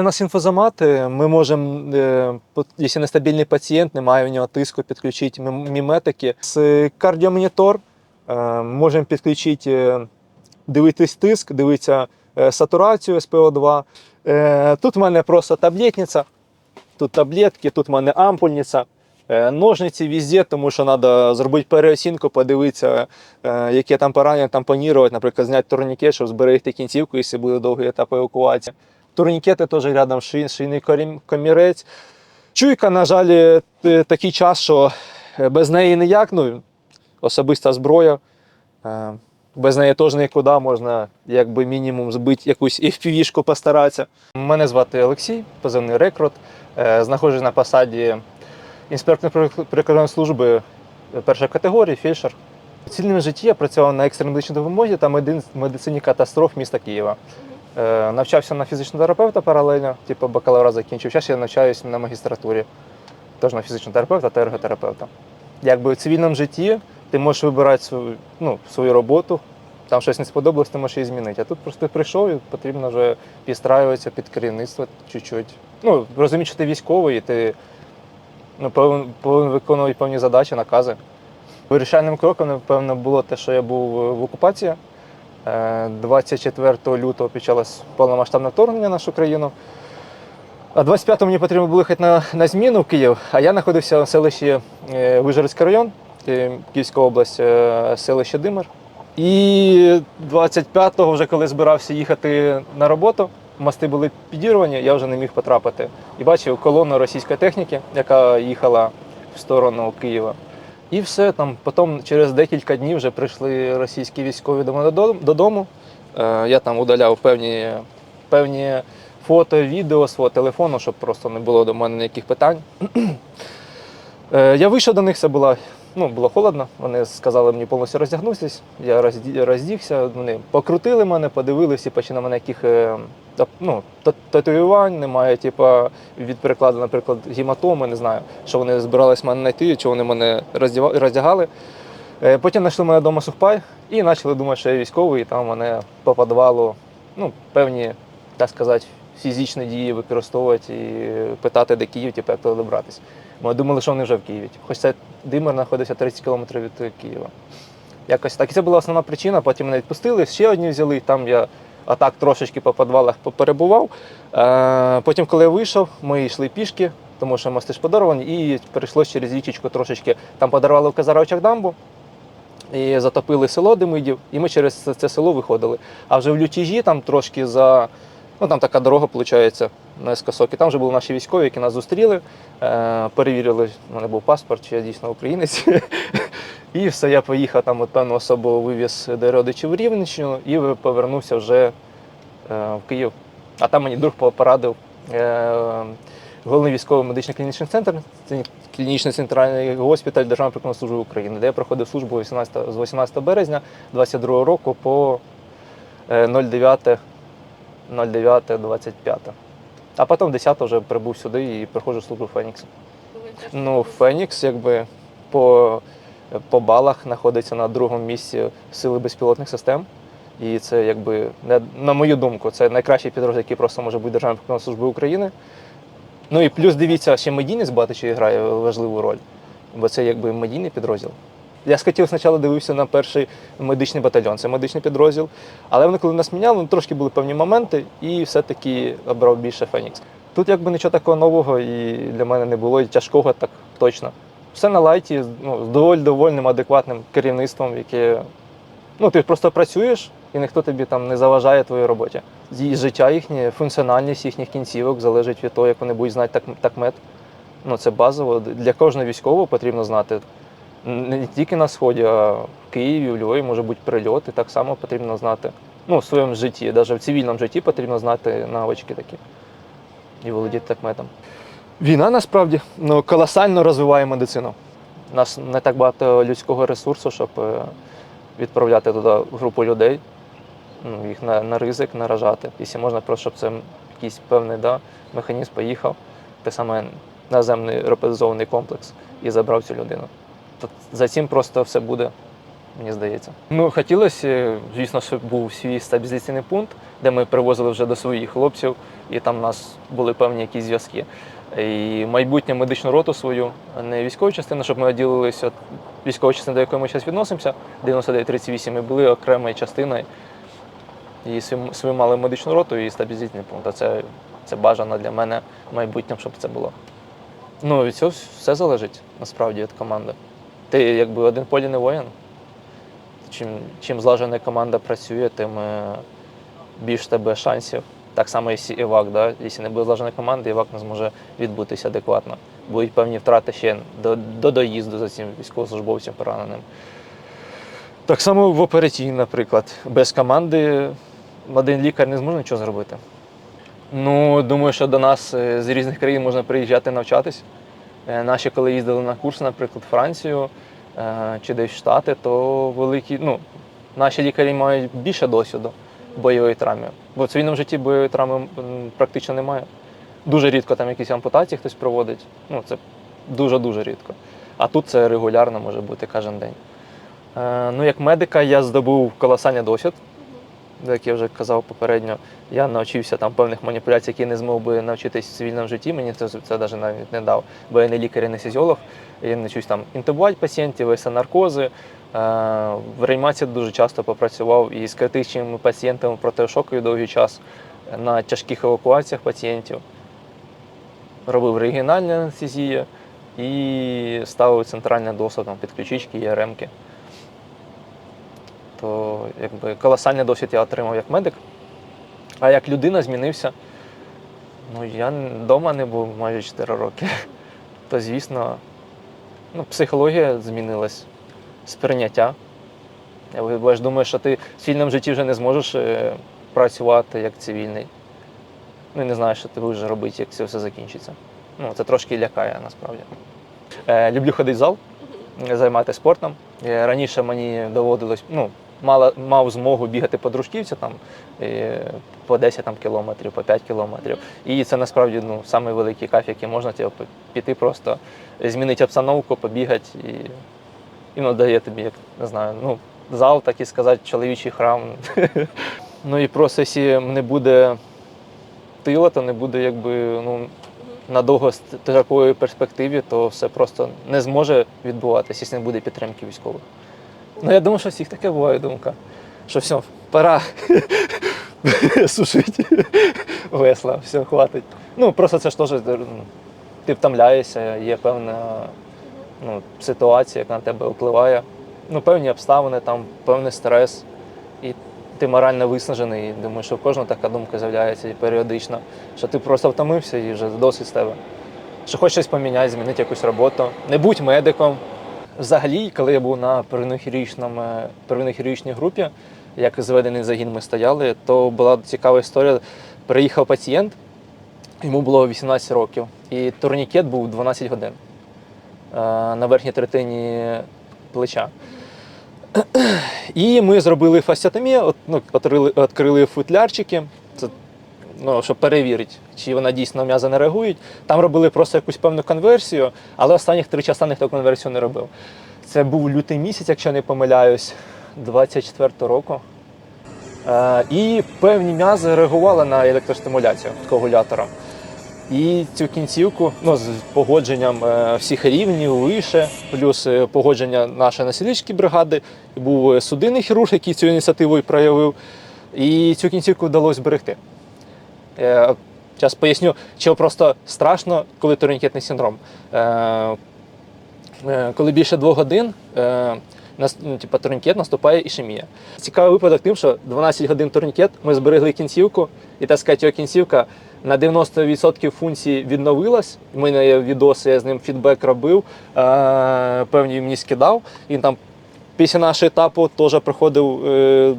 У нас інфозамат, е, ми можемо, е, якщо нестабільний пацієнт, немає у нього тиску, підключити міметики. З кардіомонітор е, можемо підключити, е, дивитись тиск, дивитися сатурацію СПО2. Е, Тут в мене просто таблетниця, тут таблетки, тут в мене ампульниця. Ножниці везде, тому що треба зробити переоцінку, подивитися, яке там поранення, тампонірувати, наприклад, зняти турнікет, щоб зберегти кінцівку, якщо буде довгий етап евакуації. Турнікети теж рядом ший, шийний комірець. Чуйка, на жаль, е, такий час, що е, без неї ніяк, ну, особиста зброя. Е, Без неї теж нікуди можна, якби мінімум, збити якусь FPV-шку постаратися. Мене звати Олексій, позивний рекрут. Е, Знаходжусь на посаді інспектор прикордонної служби першої категорії, фельдшер. Цільному житті я працював на екстреній медичній допомозі та медицині катастроф міста Києва. Е, навчався на фізичного терапевта паралельно, типу бакалавра закінчив. Зараз я навчаюся на магістратурі, теж на фізичного терапевта та ерготерапевта. Якби в цивільному житті ти можеш вибирати свою, ну, свою роботу, там щось не сподобалось, ти можеш її змінити. А тут просто ти прийшов і потрібно вже підстраюватися під керівництво чуть-чуть. Ну, розумієш, що ти військовий, і ти ну, повинен, повинен виконувати певні задачі, накази. Вирішальним кроком, напевно, було те, що я був в окупації. Е, 24 лютого почалось повномасштабне вторгнення в нашу країну. А 25-го мені потрібно було їхати на, на зміну в Київ, а я знаходився в селищі е, Вижгородський район, Київська область, е, селище Димир. І 25-го, вже коли збирався їхати на роботу, мости були підірвані, я вже не міг потрапити. І бачив колону російської техніки, яка їхала в сторону Києва. І все там. Потім через декілька днів вже прийшли російські військові до мене додому-. Е, Я там удаляв певні, певні фото, відео свого телефону, щоб просто не було до мене ніяких питань. Е, Я вийшов до них, це було, ну, було холодно. Вони сказали мені повністю роздягнутися. Я роздігся, вони покрутили мене, подивилися, і на мене яких е, ну, татуювань, немає, типу, від перекладу, наприклад, гематоми, не знаю, що вони збирались мене знайти, чи вони мене роздягали. Е, Потім знайшли мене вдома сухпай і почали думати, що я військовий, і там мене по підвалу, ну, певні, так сказати, фізичні дії використовувати і питати, де Київ, типу, як туди добратися. Ми думали, що вони вже в Києві. Хоч це Димир знаходиться 30 кілометрів від Києва. Якось так. І це була основна причина. Потім мене відпустили, ще одні взяли. Там я так трошечки по підвалах перебував. Е, потім, коли я вийшов, ми йшли пішки, тому що мости ж подаровані, і перейшлося через річечку трошечки. Там подарували в Казаровичах дамбу. І затопили село Демидів, і ми через це село виходили. А вже в Лютіжі, там трошки за. Ну там така дорога, виходить, на Ескосокі. Там вже були наші військові, які нас зустріли, е, перевірили, в мене був паспорт, чи я дійсно українець. І все, я поїхав там, певну особу вивіз до родичів в Рівненщину і повернувся вже е, в Київ. А там мені друг порадив е, головний військовий медичний клінічний центр, клінічний центральний госпіталь Державної прикордонної служби України, де я проходив службу 18, з 18 березня 22 року по е, 09 09.25. А потім 10 вже прибув сюди і проходжу службу Фенікс. Ну, Фенікс, якби по, по балах знаходиться на другому місці сили безпілотних систем. І це, якби, на мою думку, це найкращий підрозділ, який просто може бути Державної прикордонної служби України. Ну і плюс дивіться, ще медійність багато чи грає важливу роль, бо це якби медійний підрозділ. Я хотів спочатку дивився на перший медичний батальйон, це медичний підрозділ. Але вони, коли нас міняли, ну, трошки були певні моменти, і все-таки обрав більше Фенікс. Тут якби нічого такого нового і для мене не було, і тяжкого так точно. Все на лайті, ну, з доволі довольним, адекватним керівництвом, яке ну, ти просто працюєш, і ніхто тобі там не заважає твоїй роботі. І життя їхнє, функціональність їхніх кінцівок залежить від того, як вони будуть знати так, такмет. Ну, це базово. Для кожного військового потрібно знати не тільки на сході, а в Києві, у Львові може бути прильот, і так само потрібно знати. Ну, в своєму житті, навіть в цивільному житті потрібно знати навички такі і володіти такметом. Війна насправді ну, колосально розвиває медицину. У нас не так багато людського ресурсу, щоб е, відправляти туди групу людей, ну, їх на, на ризик наражати. Якщо можна, просто щоб це якийсь певний да, механізм поїхав, те саме наземний роботизований комплекс і забрав цю людину. То за цим просто все буде. мені здається. Ну, хотілося, звісно, щоб був свій стабілізаційний пункт, де ми привозили вже до своїх хлопців, і там у нас були певні якісь зв'язки. І майбутню медичну роту свою, не військову частину, щоб ми відділилися від військової частини, до якої ми зараз відносимося, 9938, ми були окремою частиною. І свою мали медичну роту і стабілізаційний пункт. А це, це бажано для мене майбутнім, щоб це було. Ну, від цього все залежить насправді від команди. Ти якби один полі не воїн. Чим, чим злажена команда працює, тим е, більш тебе шансів. Так само, і івак. Да? Якщо не буде злаженої команди, івак не зможе відбутися адекватно. Будуть певні втрати ще до, до доїзду за цим військовослужбовцем пораненим. Так само в операційній, наприклад, без команди один лікар не зможе нічого зробити. Ну, думаю, що до нас е, з різних країн можна приїжджати навчатись. Е, Наші, коли їздили на курси, наприклад, Францію е, чи десь в Штати, то великі, ну, наші лікарі мають більше досвіду бойової травми. Бо в цивільному житті бойової травми практично немає. Дуже рідко там якісь ампутації хтось проводить. Ну, це дуже-дуже рідко. А тут це регулярно може бути кожен день. Е, Ну, як медика я здобув колосальний досвід, як я вже казав попередньо. Я навчився там певних маніпуляцій, які не змог би навчитись в цивільному житті. Мені це, це навіть навіть не дав, бо я не лікар і не фізіолог. Я навчусь там інтубувати пацієнтів, вести наркози. Е, В реанімації дуже часто попрацював і з критичними пацієнтами протишоковий довгий час на тяжких евакуаціях пацієнтів. Робив регіональні анестезії і ставив центральне досвід, там, підключички і РМки. То якби колосальний досвід я отримав як медик. А як людина змінився, ну я вдома не був майже 4 роки. То, звісно, ну, психологія змінилась, сприйняття. Я ж думаю, що ти в цивільному житті вже не зможеш е, працювати як цивільний. Ну і не знаєш, що ти будеш робити, як це все закінчиться. Ну, це трошки лякає насправді. Е, люблю ходити в зал, займатися спортом. Е, Раніше мені доводилось, ну, мала, мав змогу бігати по дружківці там, е, по 10 там, кілометрів, по 5 кілометрів. І це насправді ну, самий кайф, який можна типу, піти просто, змінити обстановку, побігати і, і ну, дає тобі, як не знаю, ну, зал, так і сказати, чоловічий храм. ну і просто, якщо не буде тила, то не буде якби ну, на довгостроковій перспективі, то все просто не зможе відбуватися, якщо не буде підтримки військових. Ну, я думаю, що всіх таке буває думка. Що все, пора сушити весла, все, хватить. Ну, просто це ж теж ну, ти втомляєшся, є певна ну, ситуація, яка на тебе впливає. Ну, певні обставини, там, певний стрес. І ти морально виснажений. І думаю, що в кожного така думка з'являється і періодично, що ти просто втомився і вже досить з тебе. Що хочеш щось поміняти, змінити якусь роботу. Не будь медиком. Взагалі, коли я був на первинно-хірургічному- групі, як зведений загін ми стояли, то була цікава історія. Приїхав пацієнт, йому було 18 років, і турнікет був 12 годин е, на верхній третині плеча. І ми зробили фасціотомію, от, ну, відкрили, футлярчики, ну, щоб перевірити, чи вона дійсно м'язи не реагують. Там робили просто якусь певну конверсію, але останніх три часа ніхто конверсію не робив. Це був лютий місяць, якщо не помиляюсь, 24 року. Е, і певні м'язи реагували на електростимуляцію коагулятора. І цю кінцівку ну, з погодженням е, всіх рівнів, вище, плюс е, погодження нашої наслідницької бригади. Був е, судинний хірург, який цю ініціативу проявив. І цю кінцівку вдалося зберегти. Е, Зараз поясню, чого просто страшно, коли турнікетний синдром. Е, е, коли більше двох годин типу, турнікет наступає ішемія. Цікавий випадок тим, що 12 годин турнікет, ми зберегли кінцівку, і так сказати, його кінцівка на 90% функцій відновилась. У мене є відоси, я з ним фідбек робив, певні мені скидав. Він там після нашого етапу теж проходив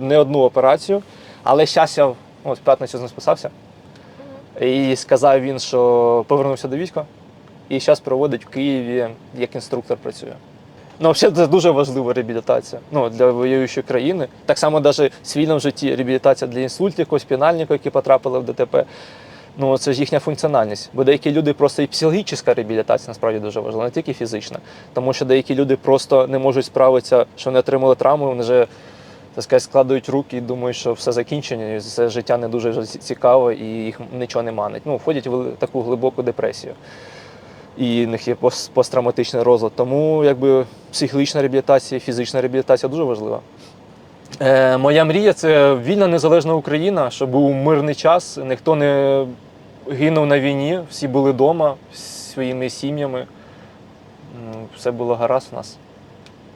не одну операцію, але зараз я ось п'ятницю з ним списався. І сказав він, що повернувся до війська і зараз проводить в Києві як інструктор працює. Ну, взагалі, це дуже важлива реабілітація ну, для воюючої країни. Так само навіть в цивільному житті реабілітація для інсультиків, спінальників, які потрапили в ДТП. Ну, це ж їхня функціональність. Бо деякі люди просто і психологічна реабілітація насправді дуже важлива, не тільки фізична. Тому що деякі люди просто не можуть справитися, що вони отримали травму, вони вже так сказати, складають руки і думають, що все закінчено, і це життя не дуже вже ці- цікаве і їх нічого не манить. Ну, входять в таку глибоку депресію. І в них є посттравматичний розлад. Тому якби психологічна реабілітація, фізична реабілітація дуже важлива. Е, моя мрія це вільна незалежна Україна, щоб був мирний час, ніхто не гинув на війні, всі були вдома зі своїми сім'ями. Все було гаразд у нас.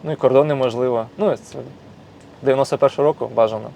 Ну і кордони можливо. Ну, це 91 року бажано.